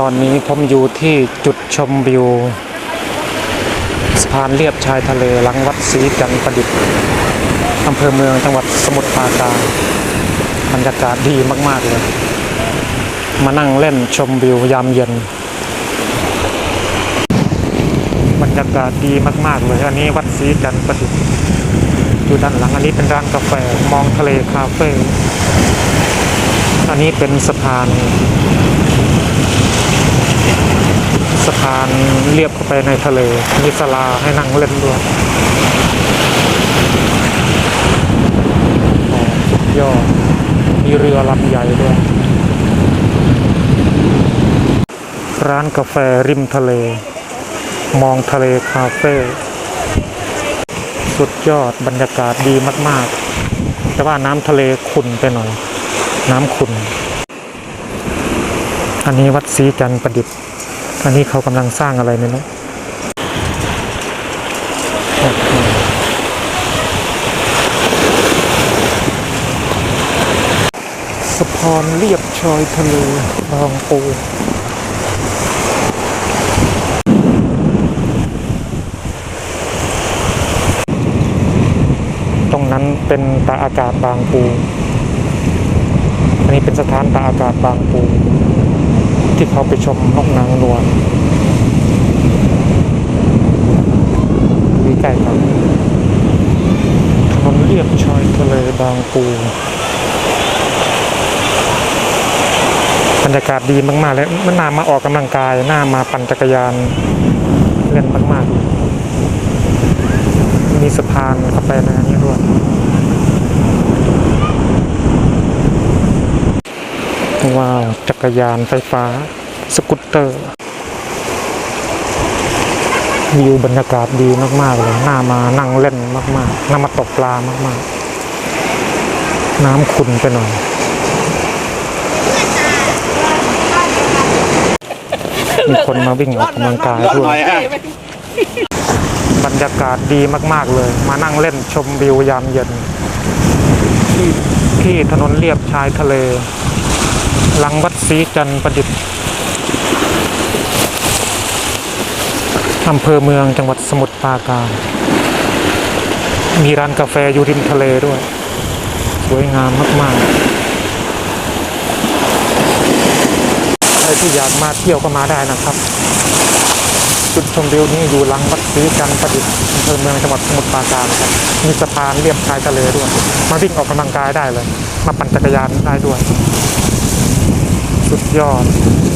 ตอนนี้ผมอยู่ที่จุดชมวิวสะพานเลียบชายทะเลหลังวัดศรีจันประดิษฐ์อำเภอเมืองจังหวัดสมุทรปราการบรรยากาศดีมาก ๆ เลย มานั่งเล่นชมวิวยามเย็น บรรยากาศดีมาก ๆ เลยอันนี้วัดศรีจันประดิษฐ์อยู่ด้านหลังอันนี้เป็นร้านกาแฟมองทะเลคาเฟ่อันนี้เป็นสะพาน สะพานเรียบเข้าไปในทะเล มีศาลาให้นั่งเล่นด้วยสุดยอด มีเรือลำใหญ่ด้วย ร้านกาแฟริมทะเล มองทะเลคาเฟ่ สุดยอดบรรยากาศดีมาก ๆ แต่ว่าน้ำทะเลขุ่นไปหน่อย น้ำขุ่นอันนี้วัดศรีจันทร์ประดิษฐ์ อันนี้เขากำลังสร้างอะไรเนี่ยนะโอ้โหสะพานเรียบชายทะเลบางปูตรงนั้นเป็นตาอากาศบางปู อันนี้เป็นสถานตาอากาศบางปู ที่เขาไปชมนกนางนวลวิใกล้ครับถนนเลียบชายทะเลบางปูบรรยากาศดีมากๆเลยมันน่ามาออกกำลังกายน่ามาปั่นจักรยานเล่นมากๆ มีสะพานเข้าไปในนี้ด้วย ว้าว จักรยานไฟฟ้า สกูตเตอร์ วิวบรรยากาศดีมากๆเลยน่ามานั่งเล่นมากๆน่ามาตกปลามากๆ น้ำขุ่นไปหน่อยมีคนมาวิ่งออกกำลังกายด้วยบรรยากาศดีมากๆเลย มานั่งเล่นชมวิวยามเย็น ที่ที่ถนนเลียบชายทะเล หลังวัดศรีจันทร์ประดิษฐ์อำเภอเมืองจังหวัดสมุทรปราการ มีร้านกาแฟอยู่ริมทะเลด้วย สวยงามมากๆ ใครที่อยากมาเที่ยวก็มาได้นะครับ จุดชมวิวนี้อยู่หลังวัดศรีจันทร์ประดิษฐ์อำเภอเมืองจังหวัดสมุทรปราการครับ มีสะพานเรียบชายทะเลด้วย มาวิ่งออกกำลังกายได้เลย มาปั่นจักรยานได้ด้วย สุดยอด